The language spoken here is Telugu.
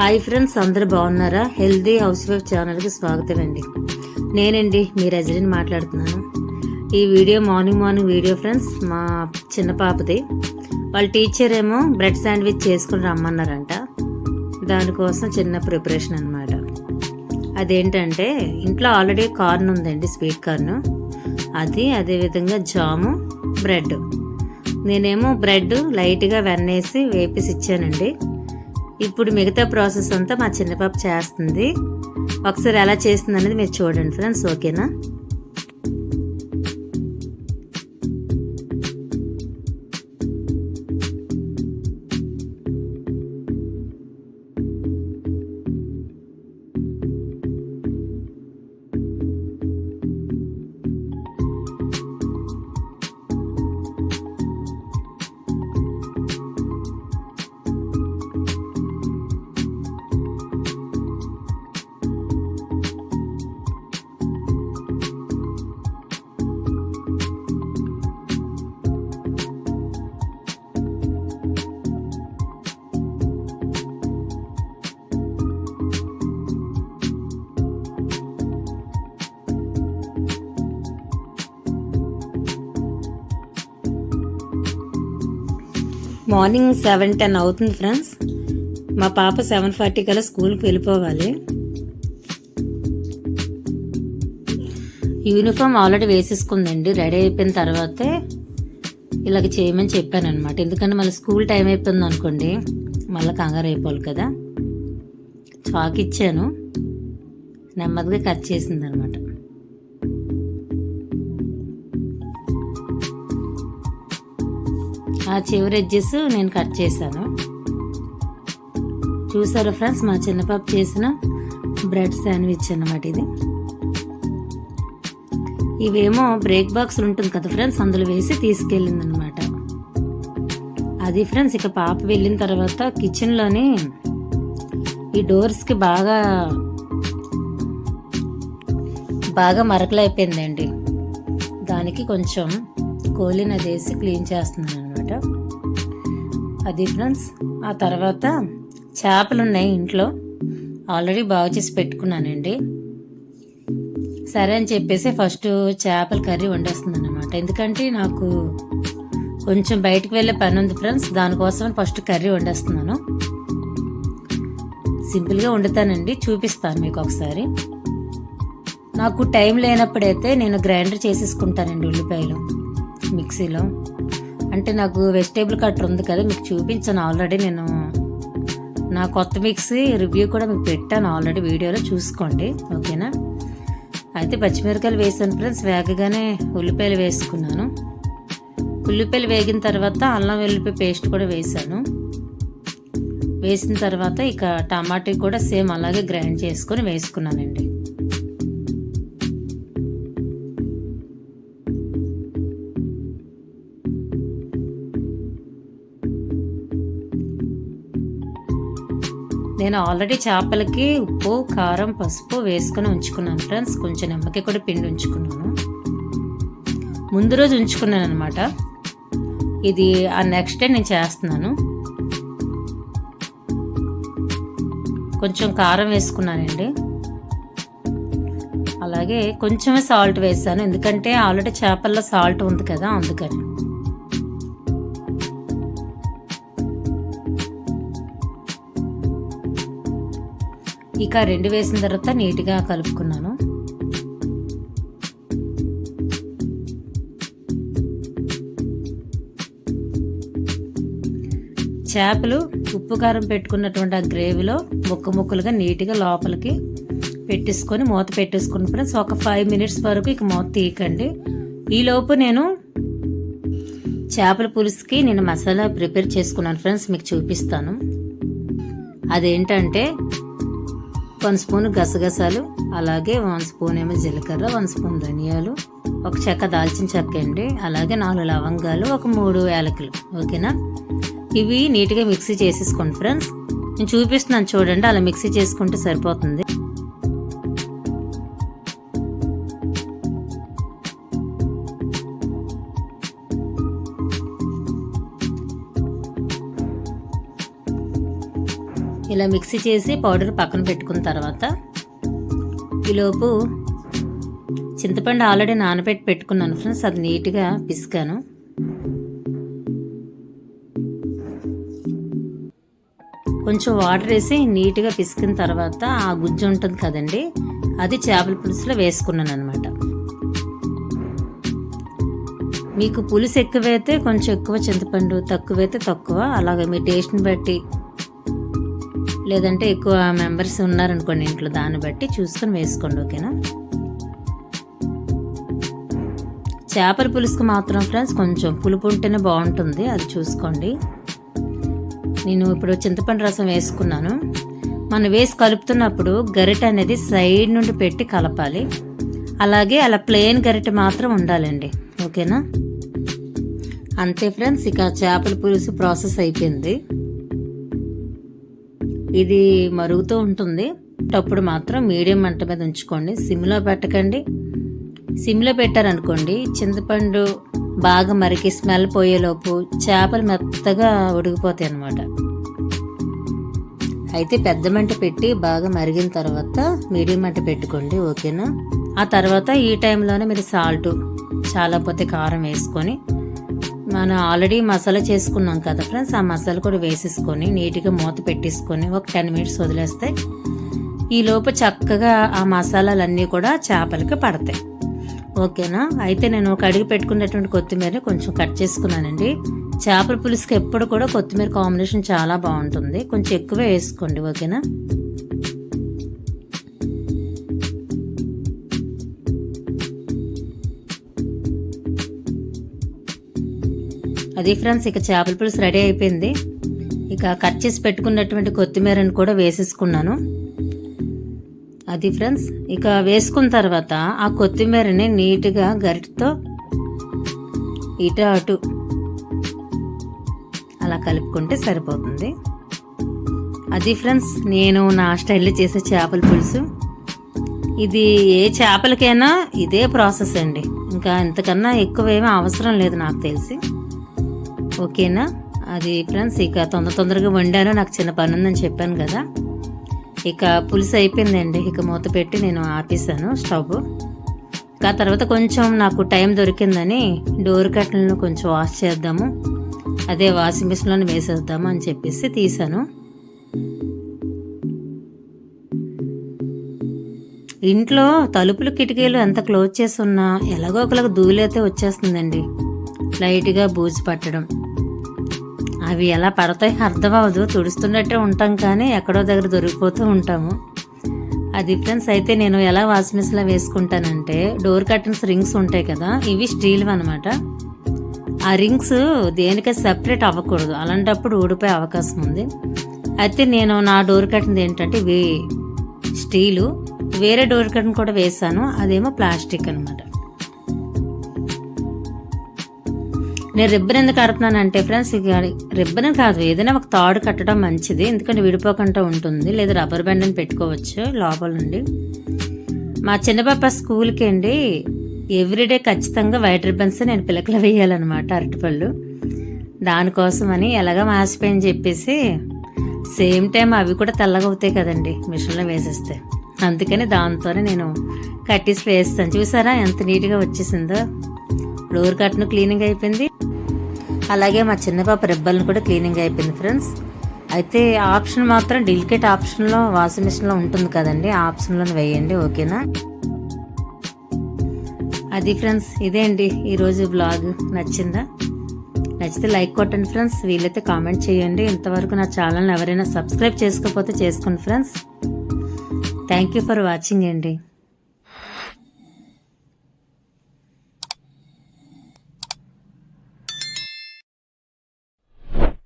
హాయ్ ఫ్రెండ్స్ అందరు బాగున్నారా? హెల్దీ హౌస్ వైఫ్ ఛానల్కి స్వాగతం అండి నేనండి మీ రజలిని మాట్లాడుతున్నాను. ఈ video morning morning video friends మా చిన్న పాపది. వాళ్ళ టీచర్ ఏమో బ్రెడ్ శాండ్విచ్ చేసుకుని రమ్మన్నారంట. దానికోసం చిన్న ప్రిపరేషన్ అనమాట అదేంటంటే ఇంట్లో ఆల్రెడీ కార్న్ ఉందండి స్వీట్ కార్న్. అది అదేవిధంగా జాము బ్రెడ్. నేనేమో బ్రెడ్ లైట్గా వెన్నేసి వేపిసి ఇచ్చానండి ఇప్పుడు మిగతా ప్రాసెస్ అంతా మా చిన్న పాప చేస్తుంది. ఒకసారి ఎలా చేస్తుంది అనేది మీరు చూడండి ఫ్రెండ్స్ ఓకేనా? మార్నింగ్ సెవెన్ టెన్ అవుతుంది ఫ్రెండ్స్. మా పాప సెవెన్ ఫార్టీ కల్లా స్కూల్కి వెళ్ళిపోవాలి. యూనిఫామ్ ఆల్రెడీ వేసేసుకుందండి రెడీ అయిపోయిన తర్వాతే ఇలాగ చేయమని చెప్పాను అనమాట ఎందుకంటే మళ్ళీ స్కూల్ టైం అయిపోయింది అనుకోండి మళ్ళీ కంగారు అయిపోవాలి కదా. చాక్ ఇచ్చాను నెమ్మదిగా కట్ చేసింది అనమాట ఆ చివరి ఎడ్జెస్ నేను కట్ చేశాను. చూసారా ఫ్రెండ్స్ మా చిన్నపాప చేసిన బ్రెడ్ శాండ్విచ్ అన్నమాట ఇది. ఇవేమో బ్రేక్ బాక్స్ ఉంటుంది కదా ఫ్రెండ్స్ అందులో వేసి తీసుకెళ్ళింది అనమాట అది ఫ్రెండ్స్ ఇక పాప వెళ్ళిన తర్వాత కిచెన్లోని ఈ డోర్స్కి బాగా బాగా మరకలు అయిపోయిందండి. దానికి కొంచెం కోలిన వేసి క్లీన్ చేస్తున్నాను. అనమాట అది ఫ్రెండ్స్ ఆ తర్వాత చేపలు ఉన్నాయి ఇంట్లో. ఆల్రెడీ బాగు చేసి పెట్టుకున్నానండి. సరే అని చెప్పేసి ఫస్ట్ చేపల కర్రీ వండేస్తుంది అనమాట ఎందుకంటే నాకు కొంచెం బయటకు వెళ్ళే పని ఉంది ఫ్రెండ్స్ దానికోసం ఫస్ట్ కర్రీ వండేస్తున్నాను. సింపుల్గా వండుతానండి చూపిస్తాను మీకు ఒకసారి. నాకు టైం లేనప్పుడైతే నేను గ్రైండర్ చేసేసుకుంటానండి ఉల్లిపాయలు మిక్సీలో. అంటే నాకు వెజిటేబుల్ కట్టర్ ఉంది కదా మీకు చూపించాను ఆల్రెడీ నేను. నా కొత్త మిక్సీ రివ్యూ కూడా మీకు పెట్టాను ఆల్రెడీ వీడియోలో చూసుకోండి ఓకేనా? అయితే పచ్చిమిరకాయలు వేసాను ఫ్రెండ్స్ వేగగానే ఉల్లిపాయలు వేసుకున్నాను. ఉల్లిపాయలు వేగిన తర్వాత అల్లం వెల్లిపాయ పేస్ట్ కూడా వేసాను. వేసిన తర్వాత ఇక టమాటా కూడా సేమ్ అలాగే గ్రైండ్ చేసుకొని వేసుకున్నానండి. నేను ఆల్రెడీ చేపలకి ఉప్పు కారం పసుపు వేసుకొని ఉంచుకున్నాను ఫ్రెండ్స్. కొంచెం నిమ్మకాయ కూడా పిండి ఉంచుకున్నాను. ముందు రోజు ఉంచుకున్నాను అనమాట ఇది ఆ నెక్స్ట్ డే నేను చేస్తున్నాను. కొంచెం కారం వేసుకున్నానండి. అలాగే కొంచెమే సాల్ట్ వేసాను. ఎందుకంటే ఆల్రెడీ చేపల్లో సాల్ట్ ఉంది కదా అందుకని. ఇక రెండు వేసిన తర్వాత నీట్గా కలుపుకున్నాను. చేపలు ఉప్పు కారం పెట్టుకున్నటువంటి ఆ గ్రేవీలో ముక్క ముక్కలుగా నీట్గా లోపలికి పెట్టేసుకొని మూత పెట్టేసుకుని ఫ్రెండ్స్ ఒక ఫైవ్ మినిట్స్ వరకు ఇక మూత తీయకండి. ఈలోపు నేను చేపల పులుసుకి నేను మసాలా ప్రిపేర్ చేసుకున్నాను ఫ్రెండ్స్ మీకు చూపిస్తాను. అదేంటంటే వన్ స్పూన్ గసగసాలు అలాగే వన్ స్పూన్ ఏమో జీలకర్ర వన్ స్పూన్ ధనియాలు ఒక చెక్క దాల్చిన చెక్క అండి అలాగే నాలుగు లవంగాలు ఒక మూడు యాలకులు ఓకేనా? ఇవి నీట్గా మిక్సీ చేసేసుకోండి ఫ్రెండ్స్. నేను చూపిస్తున్నాను చూడండి అలా మిక్సీ చేసుకుంటే సరిపోతుంది. ఇలా మిక్సీ చేసి పౌడర్ పక్కన పెట్టుకున్న తర్వాత ఈలోపు చింతపండు ఆల్రెడీ నానబెట్టి పెట్టుకున్నాను ఫ్రెండ్స్ అది నీట్గా పిసికాను. కొంచెం వాటర్ వేసి నీట్గా పిసికిన తర్వాత ఆ గుజ్జు ఉంటుంది కదండి అది చేపల పులుసులో వేసుకున్నాను అనమాట మీకు పులుసు ఎక్కువైతే కొంచెం ఎక్కువ చింతపండు తక్కువైతే తక్కువ అలాగే మీ టేస్ట్ని బట్టి లేదంటే ఎక్కువ మెంబర్స్ ఉన్నారనుకోండి ఇంట్లో దాన్ని బట్టి చూసుకొని వేసుకోండి ఓకేనా? చేపల పులుసుకు మాత్రం ఫ్రెండ్స్ కొంచెం పులుపు ఉంటేనే బాగుంటుంది అది చూసుకోండి. నేను ఇప్పుడు చింతపండు రసం వేసుకున్నాను. మనం వేసి కలుపుతున్నప్పుడు గరిటె అనేది సైడ్ నుండి పెట్టి కలపాలి. అలాగే అలా ప్లెయిన్ గరిటె మాత్రం ఉండాలండి ఓకేనా? అంతే ఫ్రెండ్స్ ఇక చేపల పులుసు ప్రాసెస్ అయిపోయింది. ఇది మరుగుతూ ఉంటుంది. అప్పుడు మాత్రం మీడియం మంట మీద ఉంచుకోండి. సిమ్లో పెట్టకండి. సిమ్లో పెట్టారనుకోండి చింతపండు బాగా మరికి స్మెల్ పోయేలోపు చేపలు మెత్తగా ఉడికిపోతాయి అన్నమాట అయితే పెద్ద మంట పెట్టి బాగా మరిగిన తర్వాత మీడియం మంట పెట్టుకోండి ఓకేనా? ఆ తర్వాత ఈ టైంలోనే మీరు సాల్ట్ చాలా పోతే కారం వేసుకొని మనం ఆల్రెడీ మసాలా చేసుకున్నాం కదా ఫ్రెండ్స్ ఆ మసాలా కూడా వేసేసుకొని నీట్గా మూత పెట్టేసుకొని ఒక టెన్ మినిట్స్ వదిలేస్తే ఈ చక్కగా ఆ మసాలాలన్నీ కూడా చేపలకి పడతాయి. ఓకేనా? అయితే నేను ఒక అడిగి పెట్టుకున్నటువంటి కొత్తిమీరని కొంచెం కట్ చేసుకున్నానండి. చేపల పులుసుకి ఎప్పుడు కూడా కొత్తిమీర కాంబినేషన్ చాలా బాగుంటుంది. కొంచెం ఎక్కువే వేసుకోండి ఓకేనా? అది ఫ్రెండ్స్ ఇక చేపల పులుసు రెడీ అయిపోయింది. ఇక కట్ చేసి పెట్టుకున్నటువంటి కొత్తిమీరని కూడా వేసేసుకున్నాను. అది ఫ్రెండ్స్ ఇక వేసుకున్న తర్వాత ఆ కొత్తిమీరని నీట్గా గరిటతో ఇటు అటు అలా కలుపుకుంటే సరిపోతుంది. అది ఫ్రెండ్స్ నేను నా స్టైల్లో చేసే చేపల పులుసు. ఇది ఏ చేపలకైనా ఇదే ప్రాసెస్ అండి. ఇంకా ఇంతకన్నా ఎక్కువ ఏమీ అవసరం లేదు నాకు తెలిసి. ఓకేనా? అది ఫ్రెండ్స్ ఇక తొందర తొందరగా వండాను. నాకు చిన్న పని ఉందని చెప్పాను కదా. ఇక పులుసు అయిపోయిందండి. ఇక మూత పెట్టి నేను ఆపేసాను స్టవ్. ఆ తర్వాత కొంచెం నాకు టైం దొరికిందని డోర్ కట్టలను కొంచెం వాష్ చేద్దాము. అదే వాషింగ్ మిషన్లో వేసేద్దాము అని చెప్పేసి తీసాను ఇంట్లో తలుపులు కిటికీలు ఎంత క్లోజ్ చేసి ఉన్నా ఎలాగో ఒకలాగా ధూళైతే వచ్చేస్తుందండి. లైట్గా బూజు పట్టడం. అవి ఎలా పడతాయి అర్థం అవ్వదు తుడుస్తున్నట్టే ఉంటాం కానీ ఎక్కడో దగ్గర దొరికిపోతూ ఉంటాము. అది ఫ్రెండ్స్ అయితే నేను ఎలా వాషింగ్ మిషన్లో వేసుకుంటానంటే డోర్ కర్టన్స్ రింగ్స్ ఉంటాయి కదా ఇవి స్టీల్ అనమాట ఆ రింగ్స్ దేనికి సెపరేట్ అవ్వకూడదు. అలాంటప్పుడు ఊడిపోయే అవకాశం ఉంది. అయితే నేను నా డోర్ కర్టన్ ఏంటంటే ఇవి స్టీలు వేరే డోర్ కర్టన్ కూడా వేసాను అదేమో ప్లాస్టిక్ అనమాట నేను రిబ్బన్ ఎందుకు కడుతున్నానంటే ఫ్రెండ్స్ ఇక రిబ్బన్ కాదు ఏదైనా ఒక తాడు కట్టడం మంచిది. ఎందుకంటే విడిపోకుండా ఉంటుంది. లేదా రబ్బర్ బ్యాండ్ అని పెట్టుకోవచ్చు లోపల నుండి. మా చిన్నపాప స్కూల్కి అండి ఎవ్రీడే ఖచ్చితంగా వైట్ రిబ్బన్స్ నేను పిలకలు వేయాలన్నమాట అరటిపళ్ళు. దానికోసమని ఎలాగ మాసిపోయని చెప్పేసి సేమ్ టైం అవి కూడా తెల్లగా అవుతాయి కదండి మిషన్లో వేసేస్తే. అందుకని దాంతోనే నేను కట్టేసి వేస్తాను. చూసారా ఎంత నీట్గా వచ్చేసిందో? డోర్ కట్ను క్లీనింగ్ అయిపోయింది. అలాగే మా చిన్న పాప రెబ్బలను కూడా క్లీనింగ్ అయిపోయింది ఫ్రెండ్స్. అయితే ఆప్షన్ మాత్రం డెలికేట్ ఆప్షన్లో వాషింగ్ మిషన్లో ఉంటుంది కదండి. ఆ ఆప్షన్లో వేయండి ఓకేనా? అది ఫ్రెండ్స్ ఇదే అండి ఈరోజు బ్లాగ్ నచ్చిందా? నచ్చితే లైక్ కొట్టండి ఫ్రెండ్స్. వీలైతే కామెంట్ చేయండి. ఇంతవరకు నా ఛానల్ని ఎవరైనా సబ్స్క్రైబ్ చేసుకోకపోతే చేసుకోండి friends. Thank you for watching అండి.